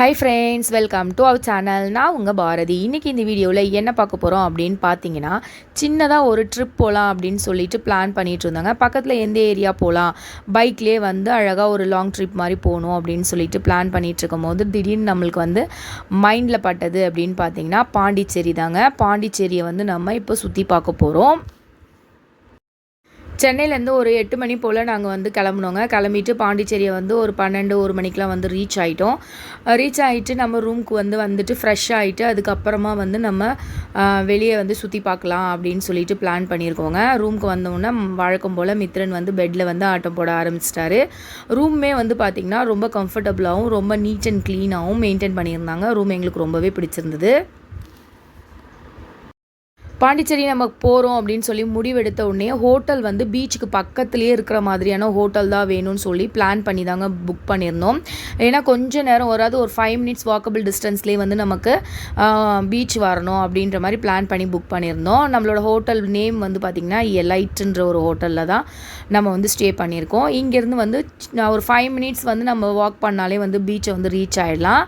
Hi friends welcome to our channel நான் உங்கள் பாரதி. இன்றைக்கி இந்த வீடியோவில் என்ன பார்க்க போகிறோம் அப்படின்னு பார்த்தீங்கன்னா சின்னதாக ஒரு ட்ரிப் போகலாம் அப்படின்னு சொல்லிட்டு பிளான் பண்ணிகிட்டு இருந்தாங்க. பக்கத்தில் எந்த ஏரியா போகலாம் பைக்லேயே வந்து அழகாக ஒரு லாங் ட்ரிப் மாதிரி போகணும் அப்படின்னு சொல்லிட்டு பிளான் பண்ணிகிட்டு இருக்கும் போது திடீர்னு நம்மளுக்கு வந்து மைண்டில் பட்டது அப்படின்னு பார்த்தீங்கன்னா பாண்டிச்சேரி தாங்க. பாண்டிச்சேரியை வந்து நம்ம இப்போ சுற்றி பார்க்க போகிறோம் சென்னையிலேருந்து ஒரு எட்டு மணி போல் நாங்கள் வந்து கிளம்புனோங்க. கிளம்பிட்டு பாண்டிச்சேரியை வந்து ஒரு பன்னெண்டு ஒரு மணிக்கெலாம் வந்து ரீச் ஆகிட்டோம் ரீச் ஆகிட்டு நம்ம ரூம்க்கு வந்து வந்துட்டு ஃப்ரெஷ் ஆகிட்டு அதுக்கப்புறமா வந்து நம்ம வெளியே வந்து சுற்றி பார்க்கலாம் அப்படின்னு சொல்லிட்டு பிளான் பண்ணியிருக்கோங்க. ரூமுக்கு வந்தோடனே வழக்கம் போல் மித்ரன் வந்து பெட்டில் வந்து ஆட்டம் போட ஆரம்பிச்சிட்டாரு. ரூமே வந்து பார்த்திங்கன்னா ரொம்ப கம்ஃபர்டபுளாகவும் ரொம்ப நீட் அண்ட் க்ளீனாகவும் மெயின்டைன் பண்ணியிருந்தாங்க. ரூம் எங்களுக்கு ரொம்பவே பிடிச்சிருந்தது. பாண்டிச்சேரி நம்ம போகிறோம் அப்படின்னு சொல்லி முடிவெடுத்த உடனே ஹோட்டல் வந்து பீச்சுக்கு பக்கத்துலேயே இருக்கிற மாதிரியான ஹோட்டல் தான் வேணும்னு சொல்லி பிளான் பண்ணி தாங்க புக் பண்ணியிருந்தோம். ஏன்னா கொஞ்சம் நேரம் வராது ஒரு ஃபைவ் மினிட்ஸ் வாக்கபிள் டிஸ்டன்ஸ்லேயே வந்து நமக்கு பீச் வரணும் அப்படின்ற மாதிரி பிளான் பண்ணி புக் பண்ணியிருந்தோம். நம்மளோட ஹோட்டல் நேம் வந்து பார்த்திங்கன்னா எலைட்டுன்ற ஒரு ஹோட்டலில் தான் நம்ம வந்து ஸ்டே பண்ணியிருக்கோம். இங்கேருந்து வந்து ஒரு ஃபைவ் மினிட்ஸ் வந்து நம்ம வாக் பண்ணாலே வந்து பீச்சை வந்து ரீச் ஆகிடலாம்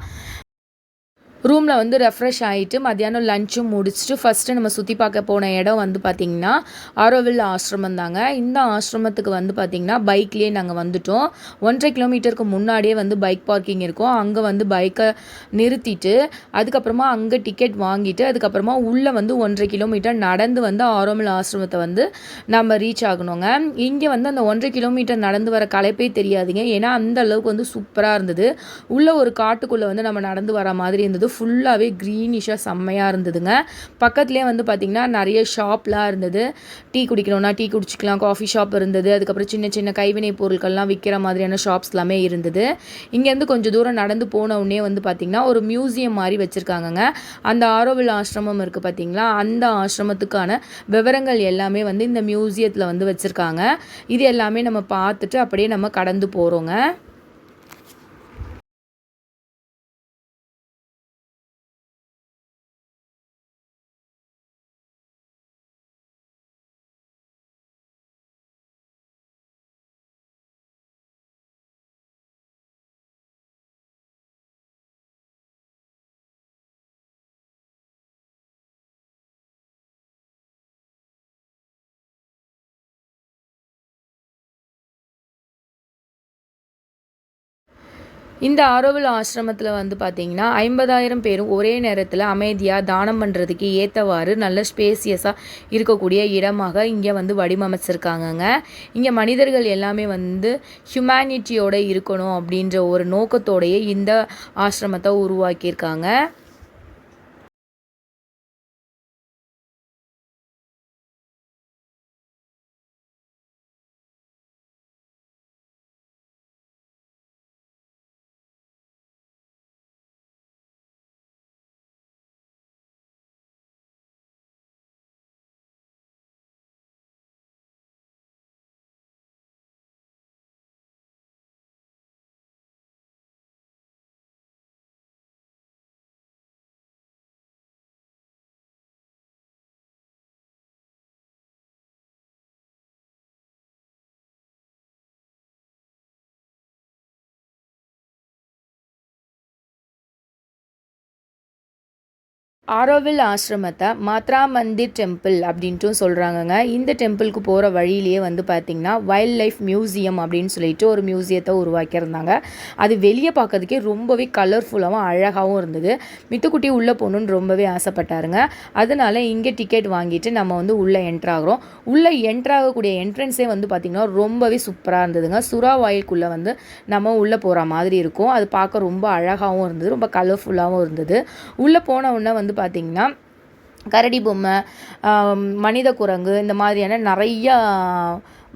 ரூமில் வந்து ரெஃப்ரெஷ் ஆகிட்டு மத்தியானம் லஞ்சும் முடிச்சுட்டு ஃபஸ்ட்டு நம்ம சுற்றி பார்க்க போன இடம் வந்து பார்த்திங்கன்னா ஆரோவில் ஆசிரமம் தாங்க. இந்த ஆசிரமத்துக்கு வந்து பார்த்திங்கன்னா பைக்லேயே நாங்கள் வந்துட்டோம். ஒன்றரை கிலோமீட்டருக்கு முன்னாடியே வந்து பைக் பார்க்கிங் இருக்கும். அங்கே வந்து பைக்கை நிறுத்திட்டு அதுக்கப்புறமா அங்கே டிக்கெட் வாங்கிட்டு அதுக்கப்புறமா உள்ளே வந்து ஒன்றரை கிலோமீட்டர் நடந்து வந்து ஆரோவில் ஆசிரமத்தை வந்து நம்ம ரீச் ஆகணுங்க. இங்கே வந்து அந்த ஒன்றரை கிலோமீட்டர் நடந்து வர களைப்பே தெரியாதுங்க. ஏன்னா அந்த அளவுக்கு வந்து சூப்பராக இருந்தது. உள்ளே ஒரு காட்டுக்குள்ளே வந்து நம்ம நடந்து வர மாதிரி இருந்தது. ஃபுல்லாகவே க்ரீனிஷாக செம்மையாக இருந்ததுங்க. பக்கத்துலேயே வந்து பார்த்திங்கன்னா நிறைய ஷாப்லாம் இருந்தது. டீ குடிக்கணும்னா டீ குடிச்சிக்கலாம் காஃபி ஷாப் இருந்தது. அதுக்கப்புறம் சின்ன சின்ன கைவினை பொருட்கள்லாம் விற்கிற மாதிரியான ஷாப்ஸ் எல்லாமே இருந்தது. இங்கேருந்து கொஞ்சம் தூரம் நடந்து போன உடனே வந்து பார்த்திங்கன்னா ஒரு மியூசியம் மாதிரி வச்சுருக்காங்கங்க. அந்த ஆரோவில் ஆசிரமம் இருக்குது பார்த்திங்களா அந்த ஆசிரமத்துக்கான விவரங்கள் எல்லாமே வந்து இந்த மியூசியத்தில் வந்து வச்சுருக்காங்க. இது எல்லாமே நம்ம பார்த்துட்டு அப்படியே நம்ம கடந்து போகிறோங்க இந்த ஆரோவில் ஆசிரமத்தில் வந்து பார்த்திங்கன்னா ஐம்பதாயிரம் பேரும் ஒரே நேரத்தில் அமைதியாக தானம் பண்ணுறதுக்கு ஏற்றவாறு நல்ல ஸ்பேசியஸாக இருக்கக்கூடிய இடமாக இங்கே வந்து வடிவமைச்சிருக்காங்கங்க. இங்கே மனிதர்கள் எல்லாமே வந்து ஹியூமனிட்டியோடு இருக்கணும் அப்படின்ற ஒரு நோக்கத்தோடையே இந்த ஆசிரமத்தை உருவாக்கியிருக்காங்க. ஆரோவில் ஆசிரமத்தை மாத்ரா மந்திர் டெம்பிள் அப்படின்ட்டும் சொல்கிறாங்கங்க இந்த டெம்பிளுக்கு போகிற வழியிலேயே வந்து பார்த்திங்கன்னா வைல்ட் லைஃப் மியூசியம் அப்படின்னு சொல்லிட்டு ஒரு மியூசியத்தை உருவாக்கியிருந்தாங்க. அது வெளியே பார்க்கறதுக்கே ரொம்பவே கலர்ஃபுல்லாகவும் அழகாகவும் இருந்தது. மித்துக்குட்டி உள்ளே போகணுன்னு ரொம்பவே ஆசைப்பட்டாருங்க. அதனால இங்கே டிக்கெட் வாங்கிட்டு நம்ம வந்து உள்ளே என்ட்ராகிறோம் உள்ளே என்ட்ராகக்கூடிய என்ட்ரன்ஸே வந்து பார்த்திங்கன்னா ரொம்பவே சூப்பராக இருந்ததுங்க. சுறா வாயிலுக்குள்ளே வந்து நம்ம உள்ளே போகிற மாதிரி இருக்கும். அது பார்க்க ரொம்ப அழகாகவும் இருந்தது. ரொம்ப கலர்ஃபுல்லாகவும் இருந்தது. உள்ளே போன உடனே வந்து பார்த்திங்கன்னா கரடி பொம்மை மனித குரங்கு இந்த மாதிரியான நிறையா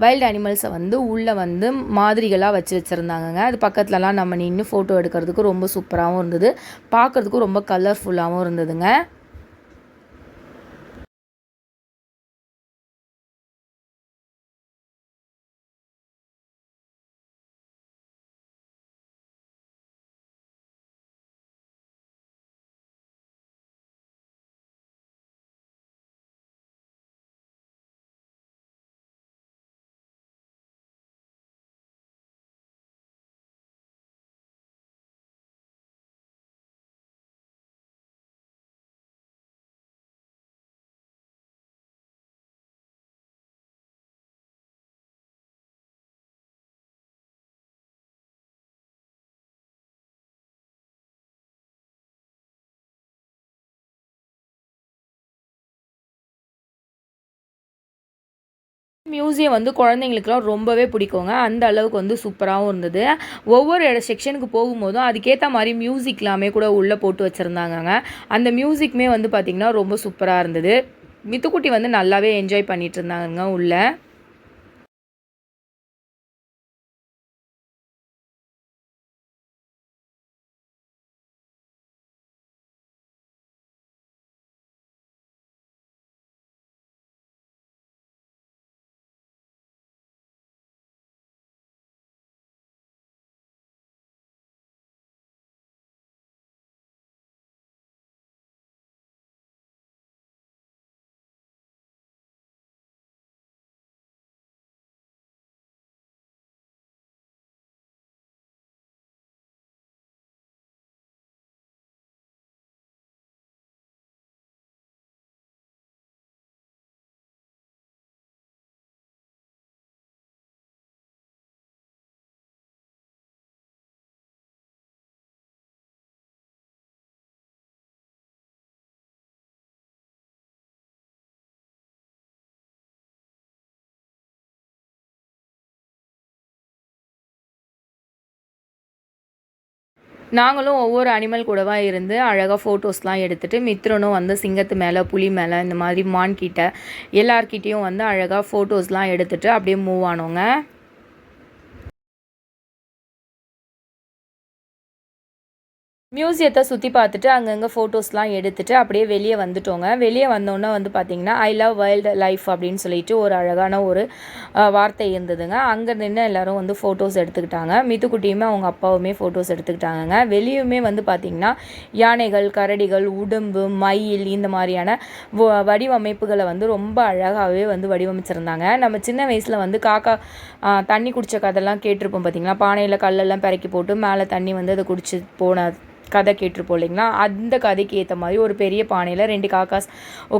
வைல்டு அனிமல்ஸை வந்து உள்ளே வந்து மாதிரிகளாக வச்சு வச்சுருந்தாங்கங்க. அது பக்கத்துலலாம் நம்ம நின்று ஃபோட்டோ எடுக்கிறதுக்கு ரொம்ப சூப்பராகவும் இருந்தது. பார்க்குறதுக்கும் ரொம்ப கலர்ஃபுல்லாகவும் இருந்ததுங்க. மியூசியம் வந்து குழந்தைங்களுக்குலாம் ரொம்பவே பிடிக்குங்க. அந்த அளவுக்கு வந்து சூப்பராகவும் இருந்தது. ஒவ்வொரு இட செக்ஷனுக்கு போகும்போதும் அதுக்கேற்ற மாதிரி மியூசிக்லாமே கூட உள்ளே போட்டு வச்சுருந்தாங்கங்க. அந்த மியூசிக்குமே வந்து பார்த்திங்கன்னா ரொம்ப சூப்பராக இருந்தது. மித்துக்குட்டி வந்து நல்லாவே என்ஜாய் பண்ணிகிட்டு இருந்தாங்க உள்ளே. நாங்களும் ஒவ்வொரு அனிமல் கூடவா இருந்து அழகாக ஃபோட்டோஸ்லாம் எடுத்துகிட்டு மித்ரனும் வந்து சிங்கத்து மேலே புலி மேலே இந்த மாதிரி மான்கிட்ட எல்லார்கிட்டேயும் வந்து அழகாக ஃபோட்டோஸ்லாம் எடுத்துகிட்டு அப்படியே மூவ் ஆனோங்க. மியூசியத்தை சுற்றி பார்த்துட்டு அங்கங்கே ஃபோட்டோஸ்லாம் எடுத்துகிட்டு அப்படியே வெளியே வந்துட்டோங்க. வெளியே வந்தோன்னே வந்து பார்த்திங்கன்னா ஐ லவ் வைல்டு லைஃப் அப்படின்னு சொல்லிட்டு ஒரு அழகான ஒரு வார்த்தை இருந்ததுங்க. அங்கே நின்று எல்லோரும் வந்து ஃபோட்டோஸ் எடுத்துக்கிட்டாங்க. மித்துக்குட்டியுமே அவங்க அப்பாவுமே ஃபோட்டோஸ் எடுத்துக்கிட்டாங்கங்க. வெளியுமே வந்து பார்த்திங்கன்னா யானைகள் கரடிகள் உடம்பு மயில் இந்த மாதிரியான வடிவமைப்புகளை வந்து ரொம்ப அழகாகவே வந்து வடிவமைச்சிருந்தாங்க. நம்ம சின்ன வயசில் வந்து காக்கா தண்ணி குடித்த கதைலாம் கேட்டிருப்போம் பார்த்திங்களா பானையில் கல்லெல்லாம் பிறக்கி போட்டு மேலே தண்ணி வந்து அதை குடிச்சு போன கதை கேட்டிருப்போம் இல்லைங்களா? அந்த கதைக்கு ஏற்ற மாதிரி ஒரு பெரிய பானையில் ரெண்டு காக்காஸ்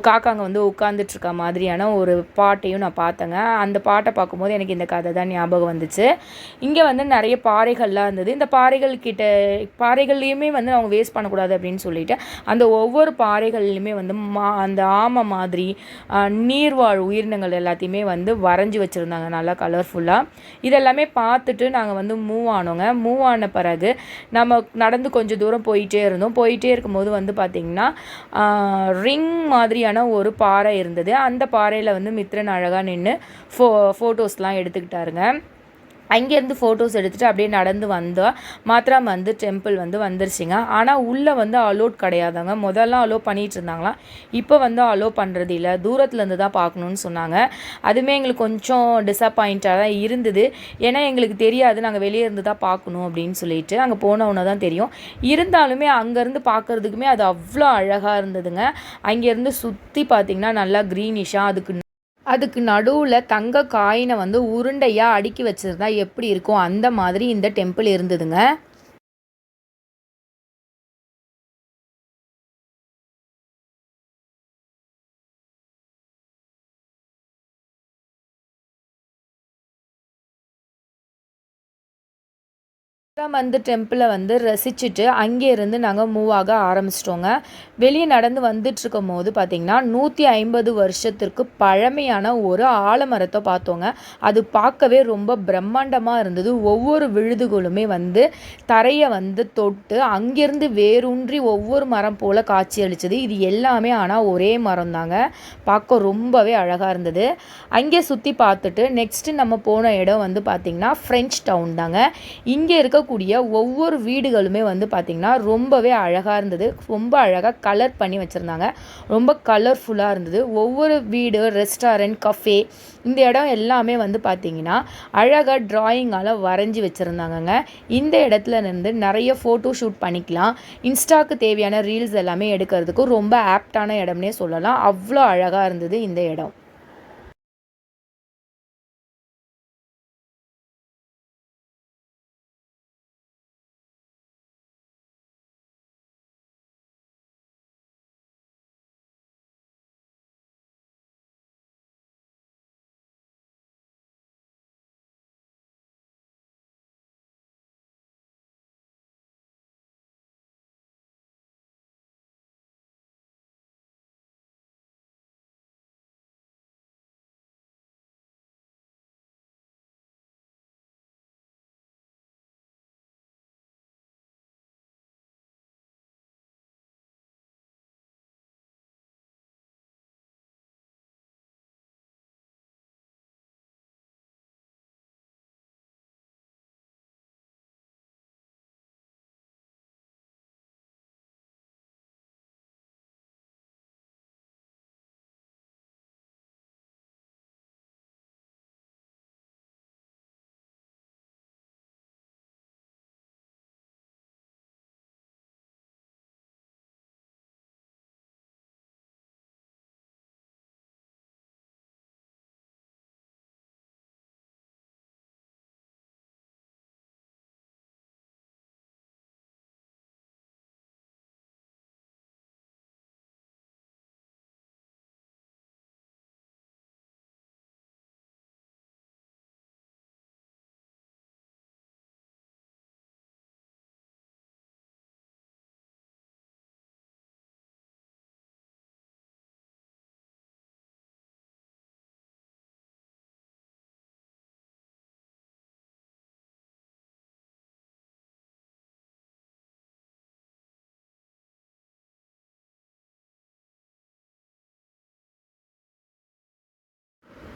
காக்காங்க வந்து உட்காந்துட்ருக்க மாதிரியான ஒரு பாட்டையும் நான் பார்த்தேங்க. அந்த பாட்டை பார்க்கும்போது எனக்கு இந்த கதை தான் ஞாபகம் வந்துச்சு. இங்கே வந்து நிறைய பாறைகள்லாம் இருந்தது. இந்த பாறைகள் கிட்ட பாறைகள்லேயுமே வந்து அவங்க வேஸ்ட் பண்ணக்கூடாது அப்படின்னு சொல்லிட்டு அந்த ஒவ்வொரு பாறைகள்லையுமே வந்து மா அந்த ஆமை மாதிரி நீர்வாழ் உயிரினங்கள் எல்லாத்தையுமே வந்து வரைஞ்சி வச்சுருந்தாங்க. நல்லா கலர்ஃபுல்லாக இதெல்லாமே பார்த்துட்டு நாங்கள் வந்து மூவ் ஆனோங்க மூவ் ஆன பிறகு நம்ம நடந்து கொஞ்சம் தூரம் தூரம் போயிட்டே இருந்தோம். போயிட்டே இருக்கும்போது வந்து பார்த்திங்கன்னா ரிங் மாதிரியான ஒரு பாறை இருந்தது. அந்த பாறையில் வந்து மித்ரன் அழகாக நின்று ஃபோ ஃபோட்டோஸ்லாம் எடுத்துக்கிட்டாருங்க. அங்கேருந்து ஃபோட்டோஸ் எடுத்துகிட்டு அப்படியே நடந்து வந்தோம் மாத்திரா வந்து டெம்பிள் வந்து வந்துருச்சுங்க. ஆனால் உள்ளே வந்து அலோட் கிடையாதாங்க. முதல்லாம் அலோ பண்ணிகிட்டு இருந்தாங்களாம் இப்போ வந்து அலோ பண்ணுறது இல்லை. தூரத்துலேருந்து தான் பார்க்கணுன்னு சொன்னாங்க. அதுவுமே எங்களுக்கு கொஞ்சம் டிசப்பாயிண்ட்டாக தான் இருந்தது. ஏன்னா எங்களுக்கு தெரியாது. நாங்கள் வெளியே இருந்து தான் பார்க்கணும் அப்படின்னு சொல்லிட்டு அங்கே போனவுடனே தான் தெரியும். இருந்தாலுமே அங்கேருந்து பார்க்குறதுக்குமே அது அவ்வளோ அழகாக இருந்ததுங்க. அங்கேருந்து சுற்றி பார்த்திங்கன்னா நல்லா க்ரீனிஷாக அதுக்கு அதுக்கு நடுவில் தங்க காயினை வந்து உருண்டையாக அடுக்கி வச்சுருந்தா எப்படி இருக்கும்? அந்த மாதிரி இந்த டெம்பிள் இருந்ததுங்க. வந்து டெம்பிளை வந்து ரசிச்சுட்டு அங்கேருந்து நாங்கள் மூவ் ஆக ஆரம்பிச்சிட்டோங்க. வெளியே நடந்து வந்துட்டுருக்கும் போது பார்த்திங்கன்னா நூற்றி ஐம்பது வருஷத்திற்கு பழமையான ஒரு ஆலமரத்தை பார்த்தோங்க. அது பார்க்கவே ரொம்ப பிரம்மாண்டமாக இருந்தது. ஒவ்வொரு விழுதுகளுமே வந்து தரையை வந்து தொட்டு அங்கேருந்து வேரூன்றி ஒவ்வொரு மரம் போல் காட்சி அளித்தது இது எல்லாமே ஆனால் ஒரே மரம் தாங்க பார்க்க ரொம்பவே அழகாக இருந்தது. அங்கே சுற்றி பார்த்துட்டு நெக்ஸ்ட்டு நம்ம போன இடம் வந்து பார்த்திங்கன்னா ஃப்ரெஞ்ச் டவுன் தாங்க. இங்கே இருக்க இருக்கக்கூடிய ஒவ்வொரு வீடுகளுமே வந்து பார்த்திங்கன்னா ரொம்பவே அழகாக இருந்தது. ரொம்ப அழகாக கலர் பண்ணி வச்சுருந்தாங்க. ரொம்ப கலர்ஃபுல்லாக இருந்தது. ஒவ்வொரு வீடு ரெஸ்டாரண்ட் கஃபே இந்த இடம் எல்லாமே வந்து பார்த்திங்கன்னா அழகாக ட்ராயிங்கால் வரைஞ்சி வச்சுருந்தாங்கங்க. இந்த இடத்துல இருந்து நிறைய ஃபோட்டோ ஷூட் பண்ணிக்கலாம். இன்ஸ்டாக்கு தேவையான ரீல்ஸ் எல்லாமே எடுக்கிறதுக்கு ரொம்ப ஆப்டான இடம்னே சொல்லலாம். அவ்வளோ அழகாக இருந்தது இந்த இடம்.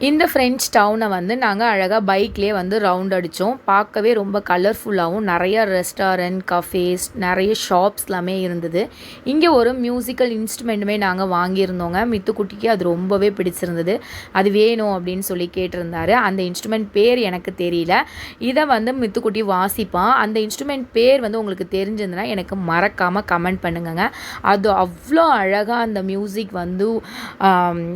இந்த ஃப்ரெஞ்ச் டவுனை வந்து நாங்கள் அழகாக பைக்லேயே வந்து ரவுண்ட் அடித்தோம் பார்க்கவே ரொம்ப கலர்ஃபுல்லாகவும் நிறைய ரெஸ்டாரண்ட் கஃபேஸ் நிறைய ஷாப்ஸ் எல்லாமே இருந்தது. இங்கே ஒரு மியூசிக்கல் இன்ஸ்ட்ருமெண்ட்டுமே நாங்கள் வாங்கியிருந்தோங்க. மித்துக்குட்டிக்கு அது ரொம்பவே பிடிச்சிருந்தது. அது வேணும் அப்படின்னு சொல்லி கேட்டிருந்தாரு. அந்த இன்ஸ்ட்ருமெண்ட் பேர் எனக்கு தெரியல. இதை வந்து மித்துக்குட்டி வாசிப்பான் அந்த இன்ஸ்ட்ருமெண்ட் பேர் வந்து உங்களுக்கு தெரிஞ்சிருந்தனா எனக்கு மறக்காமல் கமெண்ட் பண்ணுங்கங்க. அது அவ்வளோ அழகாக அந்த மியூசிக் வந்து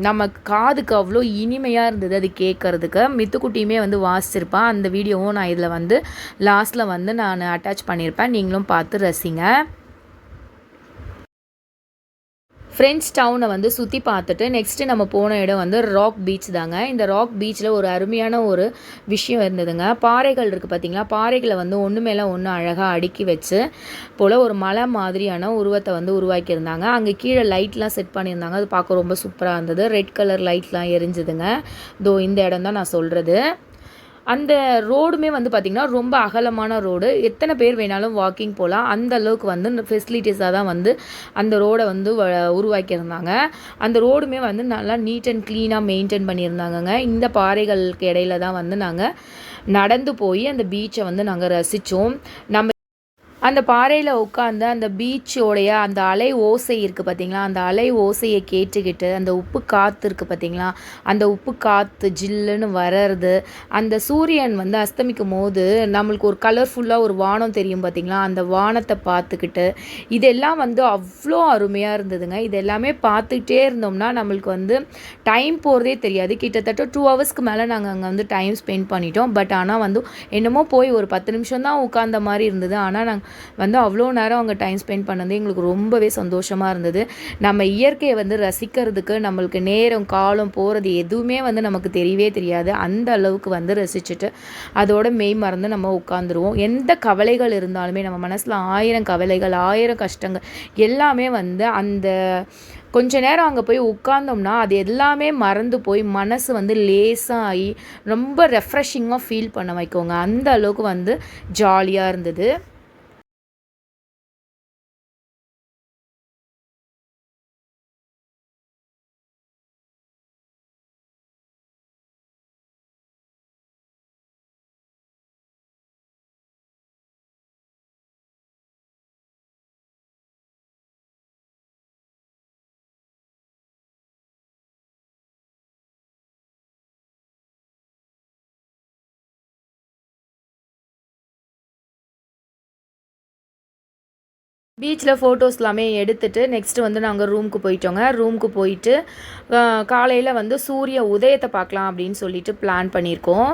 நம்ம காதுக்கு அவ்வளோ இனிமையாக இருந்தது அது கேட்குறதுக்கு. மித்துக்குட்டியுமே வந்து வாசிச்சிருப்பான் அந்த வீடியோவும் நான் இதில் வந்து லாஸ்ட்டில் வந்து நான் அட்டாச் பண்ணியிருப்பேன் நீங்களும் பார்த்து ரசிங்க. ஃப்ரெண்ட்ஸ் டவுனை வந்து சுற்றி பார்த்துட்டு நெக்ஸ்ட்டு நம்ம போன இடம் வந்து ராக் பீச் தாங்க. இந்த ராக் பீச்சில் ஒரு அருமையான ஒரு விஷயம் இருந்ததுங்க. பாறைகள் இருக்குது பார்த்திங்களா பாறைகளை வந்து ஒன்று மேலே ஒன்று அழகாக அடுக்கி வச்சு போல் ஒரு மலை மாதிரியான உருவத்தை வந்து உருவாக்கியிருந்தாங்க. அங்கே கீழே லைட்லாம் செட் பண்ணியிருந்தாங்க. அது பார்க்க ரொம்ப சூப்பராக இருந்தது. ரெட் கலர் லைட்லாம் எரிஞ்சுதுங்க. தோ இந்த இடம் தான் நான் சொல்கிறது அந்த ரோடுமே வந்து பார்த்திங்கன்னா ரொம்ப அகலமான ரோடு. எத்தனை பேர் வேணாலும் வாக்கிங் போகலாம் அந்த அளவுக்கு வந்து ஃபெசிலிட்டிஸாக தான் வந்து அந்த ரோடை வந்து உருவாக்கியிருந்தாங்க. அந்த ரோடுமே வந்து நல்லா நீட் அண்ட் க்ளீனாக மெயின்டைன் பண்ணியிருந்தாங்கங்க. இந்த பாறைகளுக்கு இடையில தான் வந்து நாங்கள் நடந்து போய் அந்த பீச்சை வந்து நாங்கள் ரசித்தோம் நம்ம அந்த பாறையில் உட்காந்து அந்த பீச்சோடைய அந்த அலை ஓசை இருக்குது பார்த்தீங்களா அந்த அலை ஓசையை கேட்டுக்கிட்டு அந்த உப்பு காற்று இருக்குது பார்த்தீங்களா அந்த உப்பு காற்று ஜில்லுன்னு வர்றது அந்த சூரியன் வந்து அஸ்தமிக்கும் போது நம்மளுக்கு ஒரு கலர்ஃபுல்லாக ஒரு வானம் தெரியும் பார்த்தீங்களா அந்த வானத்தை பார்த்துக்கிட்டு இதெல்லாம் வந்து அவ்வளோ அருமையாக இருந்ததுங்க. இது எல்லாமே பார்த்துக்கிட்டே இருந்தோம்னா நம்மளுக்கு வந்து டைம் போகிறதே தெரியாது. கிட்டத்தட்ட டூ ஹவர்ஸ்க்கு மேலே நாங்கள் அங்கே வந்து டைம் ஸ்பெண்ட் பண்ணிட்டோம். பட் ஆனால் வந்து என்னமோ போய் ஒரு பத்து நிமிஷம் தான் உட்காந்த மாதிரி இருந்தது. ஆனால் நாங்கள் வந்து அவ்வளோ நேரம் அங்கே டைம் ஸ்பெண்ட் பண்ணது எங்களுக்கு ரொம்பவே சந்தோஷமாக இருந்தது. நம்ம இயற்கையை வந்து ரசிக்கிறதுக்கு நம்மளுக்கு நேரம் காலம் போகிறது எதுவுமே வந்து நமக்கு தெரியவே தெரியாது. அந்த அளவுக்கு வந்து ரசிச்சுட்டு அதோட மெய் மறந்து நம்ம உட்காந்துருவோம் எந்த கவலைகள் இருந்தாலுமே நம்ம மனசில் ஆயிரம் கவலைகள் ஆயிரம் கஷ்டங்கள் எல்லாமே வந்து அந்த கொஞ்ச நேரம் அங்கே போய் உட்காந்தோம்னா அது எல்லாமே மறந்து போய் மனசு வந்து லேசாக ஆகி ரொம்ப ரெஃப்ரெஷிங்காக ஃபீல் பண்ண வைக்கோங்க. அந்த அளவுக்கு வந்து ஜாலியாக இருந்தது. பீச்சில் ஃபோட்டோஸ் எல்லாமே எடுத்துகிட்டு நெக்ஸ்ட்டு வந்து நாங்கள் ரூமுக்கு போயிட்டோங்க. ரூமுக்கு போயிட்டு காலையில் வந்து சூரிய உதயத்தை பார்க்கலாம் அப்படின்னு சொல்லிட்டு பிளான் பண்ணியிருக்கோம்.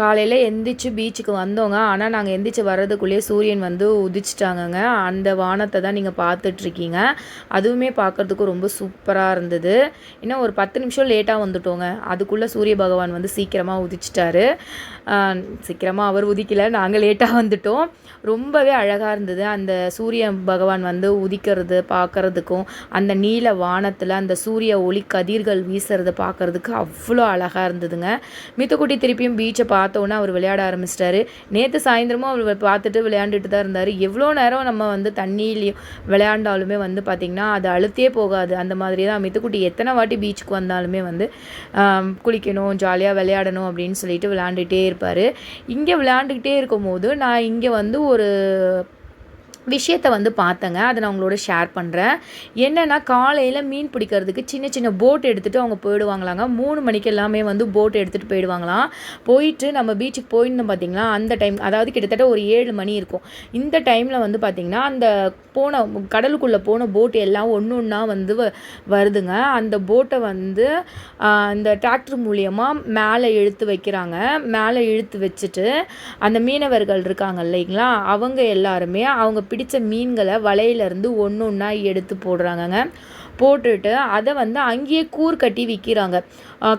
காலையில் எந்திரிச்சு பீச்சுக்கு வந்தோங்க. ஆனால் நாங்கள் எந்திரிச்சு வர்றதுக்குள்ளேயே சூரியன் வந்து உதிச்சிட்டாங்கங்க. அந்த வானத்தை தான் நீங்கள் பார்த்துட்ருக்கீங்க. அதுவுமே பார்க்குறதுக்கு ரொம்ப சூப்பராக இருந்தது. இன்னும் ஒரு பத்து நிமிஷம் லேட்டாக வந்துட்டோங்க. அதுக்குள்ளே சூரிய பகவான் வந்து சீக்கிரமாக உதிச்சிட்டாரு. சீக்கிரமாக அவர் உதிக்கலை. நாங்கள் லேட்டாக வந்துட்டோம். ரொம்பவே அழகாக இருந்தது. அந்த சூரிய பகவான் வந்து உதிக்கிறது பார்க்குறதுக்கும் அந்த நீல வானத்தில் அந்த சூரிய ஒளி கதிர்கள் வீசுறதை பார்க்குறதுக்கு அவ்வளோ அழகாக இருந்ததுங்க. மித்தக்குட்டி திருப்பியும் பீச்சை பார்த்து பார்த்தோன்னே அவர் விளையாட ஆரம்பிச்சிட்டாரு. நேற்று சாயந்தரமும் அவர் பார்த்துட்டு விளையாண்டுட்டு தான் இருந்தார். எவ்வளோ நேரம் நம்ம வந்து தண்ணியிலையும் விளையாண்டாலுமே வந்து பார்த்திங்கன்னா அது அழுத்தே போகாது. அந்த மாதிரி தான் மித்துக்குட்டி எத்தனை வாட்டி பீச்சுக்கு வந்தாலுமே வந்து குளிக்கணும் ஜாலியாக விளையாடணும் அப்படின்னு சொல்லிட்டு விளையாண்டுகிட்டே இருப்பார். இங்கே விளையாண்டுக்கிட்டே இருக்கும் போது நான் இங்கே வந்து ஒரு விஷயத்த வந்து பார்த்தேங்க. அதை நான் உங்களோட ஷேர் பண்ணுறேன் என்னென்னா காலையில் மீன் பிடிக்கிறதுக்கு சின்ன சின்ன போட் எடுத்துகிட்டு அவங்க போயிடுவாங்களாங்க. மூணு மணிக்கு எல்லாமே வந்து போட் எடுத்துகிட்டு போயிடுவாங்களாம். போயிட்டு நம்ம பீச்சுக்கு போயிருந்தோம் பார்த்திங்களா? அந்த டைம் அதாவது கிட்டத்தட்ட ஒரு ஏழு மணி இருக்கும். இந்த டைமில் வந்து பார்த்திங்கன்னா அந்த போன கடலுக்குள்ளே போன போட் எல்லாம் ஒன்று ஒன்றா வந்து வருதுங்க. அந்த போட்டை வந்து அந்த டிராக்டர் மூலியமாக மேலே இழுத்து வைக்கிறாங்க. மேலே இழுத்து வச்சுட்டு அந்த மீனவர்கள் இருக்காங்க இல்லைங்களா? அவங்க எல்லாருமே அவங்க பிடித்த மீன்களை வலையிலேருந்து ஒன்று ஒன்றா எடுத்து போடுறாங்கங்க. போட்டுட்டு அதை வந்து அங்கேயே கூர் கட்டி விற்கிறாங்க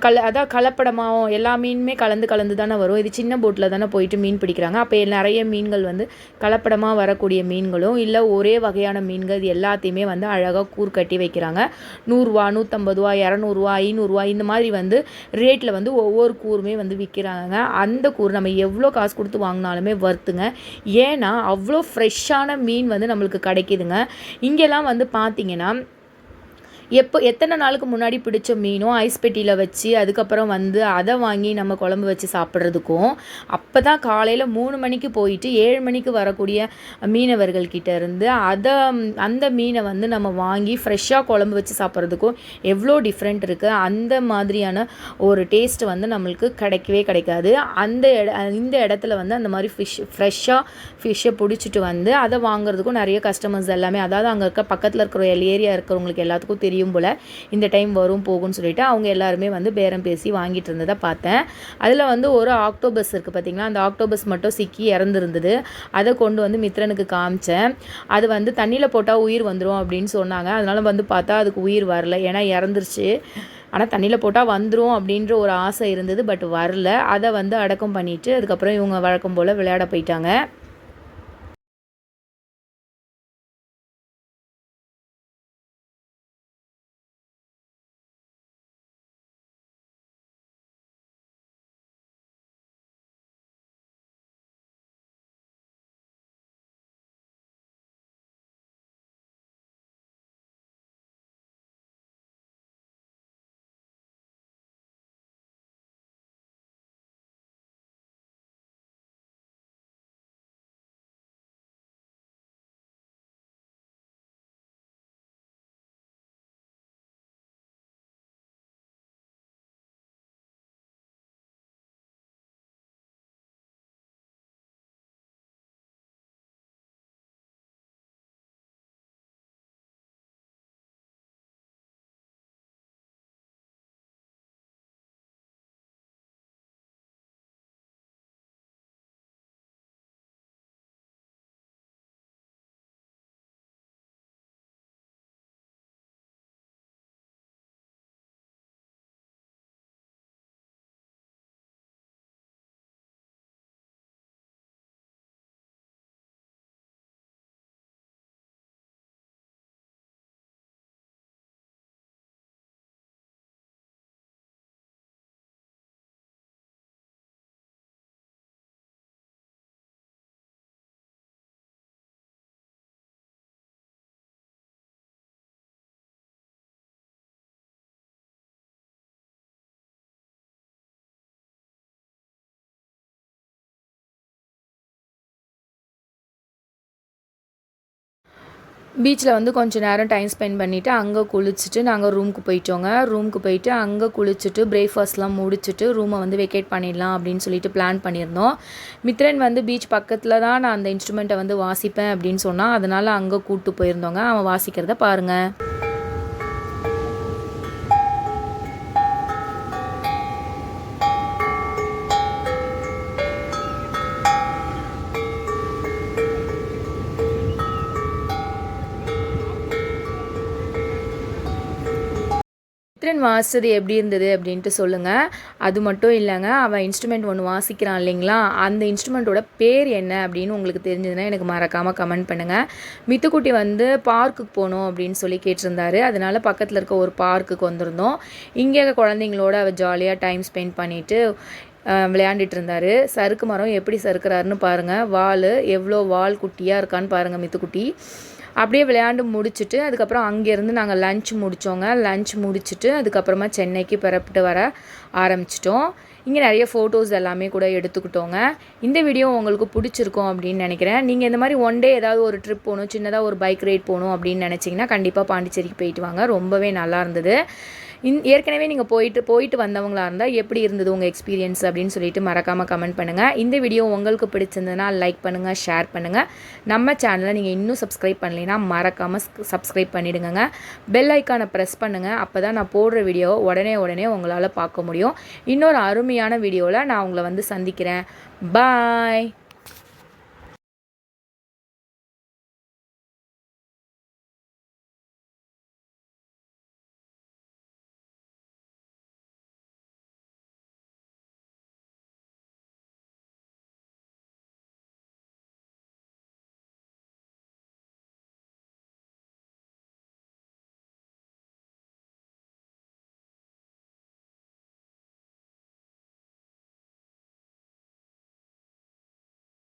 கல அதான் கலப்படமாகவும் எல்லா மீனுமே கலந்து கலந்து தானே வரும். இது சின்ன போட்டில் தானே போயிட்டு மீன் பிடிக்கிறாங்க. அப்போ நிறைய மீன்கள் வந்து கலப்படமாக வரக்கூடிய மீன்களும் இல்லை ஒரே வகையான மீன்கள் இது எல்லாத்தையுமே வந்து அழகாக கூர் கட்டி வைக்கிறாங்க. நூறுரூவா நூற்றம்பது ரூபா இரநூறுவா ஐநூறுரூவா இந்த மாதிரி வந்து ரேட்டில் வந்து ஒவ்வொரு கூருமே வந்து விற்கிறாங்க அந்த கூர் நம்ம எவ்வளோ காசு கொடுத்து வாங்கினாலுமே வருத்துங்க ஏன்னா அவ்வளோ ஃப்ரெஷ்ஷான மீன் வந்து நம்மளுக்கு கிடைக்கிதுங்க. இங்கெல்லாம் வந்து பார்த்திங்கன்னா எப்போ எத்தனை நாளுக்கு முன்னாடி பிடிச்ச மீனும் ஐஸ் பெட்டியில் வச்சு அதுக்கப்புறம் வந்து அதை வாங்கி நம்ம குழம்பு வச்சு சாப்பிட்றதுக்கும் அப்போ தான் காலையில் மூணு மணிக்கு போயிட்டு ஏழு மணிக்கு வரக்கூடிய மீனவர்கள்கிட்ட இருந்து அதை அந்த மீனை வந்து நம்ம வாங்கி ஃப்ரெஷ்ஷாக குழம்பு வச்சு சாப்பிட்றதுக்கும் எவ்வளோ டிஃப்ரெண்ட் இருக்குது அந்த மாதிரியான ஒரு டேஸ்ட் வந்து நம்மளுக்கு கிடைக்கவே கிடைக்காது. அந்த இட இந்த இடத்துல வந்து அந்த மாதிரி ஃபிஷ் ஃப்ரெஷ்ஷாக ஃபிஷ்ஷை பிடிச்சிட்டு வந்து அதை வாங்குறதுக்கும் நிறைய கஸ்டமர்ஸ் எல்லாமே அதாவது அங்கே இருக்க பக்கத்தில் இருக்கிற ஏரியா இருக்கிறவங்களுக்கு எல்லாத்துக்கும் தெரியும். தெரியும் போல் இந்த டைம் வரும் போகும்னு சொல்லிட்டு அவங்க எல்லாருமே வந்து பேரம் பேசி வாங்கிட்டு இருந்ததை பார்த்தேன். அதில் வந்து ஒரு ஆக்டோபஸ் இருக்குது பார்த்திங்களா அந்த ஆக்டோபஸ் மட்டும் சிக்கி இறந்துருந்தது. அதை கொண்டு வந்து மித்ரனுக்கு காமிச்சேன். அது வந்து தண்ணியில் போட்டால் உயிர் வந்துடும் அப்படின்னு சொன்னாங்க. அதனால் வந்து பார்த்தா அதுக்கு உயிர் வரல. ஏன்னா இறந்துருச்சு. ஆனால் தண்ணியில் போட்டால் வந்துடும் அப்படின்ற ஒரு ஆசை இருந்தது பட் வரல. அதை வந்து அடக்கம் பண்ணிவிட்டு அதுக்கப்புறம் இவங்க வழக்கம் போல் விளையாட போயிட்டாங்க. பீச்சில் வந்து கொஞ்சம் நேரம் டைம் ஸ்பெண்ட் பண்ணிவிட்டு அங்கே குளிச்சுட்டு நாங்கள் ரூமுக்கு போயிட்டோங்க. ரூமுக்கு போயிட்டு அங்கே குளிச்சுட்டு பிரேக்ஃபாஸ்ட்லாம் முடிச்சுட்டு ரூமை வந்து வெக்கேட் பண்ணிடலாம் அப்படின்னு சொல்லிட்டு பிளான் பண்ணியிருந்தோம். மித்ரன் வந்து பீச் பக்கத்தில் தான் நான் அந்த இன்ஸ்ட்ருமெண்ட்டை வந்து வாசிப்பேன் அப்படின்னு சொன்னால் அதனால் அங்கே கூப்பிட்டு போயிருந்தோங்க. அவன் வாசிக்கிறத பாருங்கள் சித்ரன் வாசித்தது எப்படி இருந்தது அப்படின்ட்டு சொல்லுங்கள் அது மட்டும் இல்லைங்க அவன் இன்ஸ்ட்ருமெண்ட் ஒன்று வாசிக்கிறான் இல்லைங்களா? அந்த இன்ஸ்ட்ருமெண்ட்டோட பேர் என்ன அப்படின்னு உங்களுக்கு தெரிஞ்சதுன்னா எனக்கு மறக்காமல் கமெண்ட் பண்ணுங்கள் மித்துக்குட்டி வந்து பார்க்குக்கு போகணும் அப்படின்னு சொல்லி கேட்டிருந்தாரு. அதனால் பக்கத்தில் இருக்க ஒரு பார்க்குக்கு வந்திருந்தோம். இங்கே குழந்தைங்களோட அவள் ஜாலியாக டைம் ஸ்பெண்ட் பண்ணிவிட்டு விளையாண்டுட்டு இருந்தார். சறுக்கு மரம் எப்படி சறுக்கிறாருன்னு பாருங்கள் வால் எவ்வளோ வால் குட்டியாக இருக்கான்னு பாருங்கள் மித்துக்குட்டி. அப்படியே விளையாண்டு முடிச்சுட்டு அதுக்கப்புறம் அங்கேருந்து நாங்கள் லஞ்ச் முடித்தோங்க லஞ்ச் முடிச்சுட்டு அதுக்கப்புறமா சென்னைக்கு பிறப்பிட்டு வர ஆரம்பிச்சிட்டோம். இங்கே நிறைய ஃபோட்டோஸ் எல்லாமே கூட எடுத்துக்கிட்டோங்க. இந்த வீடியோ உங்களுக்கு பிடிச்சிருக்கும் அப்படின்னு நினைக்கிறேன். நீங்கள் இந்த மாதிரி ஒன் டே ஏதாவது ஒரு ட்ரிப் போகணும் சின்னதாக ஒரு பைக் ரைட் போகணும் அப்படின்னு நினச்சிங்கன்னா கண்டிப்பாக பாண்டிச்சேரிக்கு போயிட்டு வாங்க. ரொம்பவே நல்லா இருந்தது. இன் ஏற்கனவே நீங்கள் போயிட்டு போயிட்டு வந்தவங்களாக இருந்தால் எப்படி இருந்தது உங்கள் எக்ஸ்பீரியன்ஸ் அப்படின்னு சொல்லிட்டு மறக்காமல் கமெண்ட் பண்ணுங்கள் இந்த வீடியோ உங்களுக்கு பிடிச்சிருந்ததுன்னா லைக் பண்ணுங்கள் ஷேர் பண்ணுங்கள் நம்ம சேனலை நீங்கள் இன்னும் சப்ஸ்கிரைப் பண்ணலைன்னா மறக்காமல் சப்ஸ்கிரைப் பண்ணிவிடுங்க பெல் ஐக்கானை ப்ரெஸ் பண்ணுங்கள் அப்போ தான் நான் போடுற வீடியோ உடனே உடனே உங்களால் பார்க்க முடியும். இன்னொரு அருமையான வீடியோவில் நான் உங்களை வந்து சந்திக்கிறேன். பாய்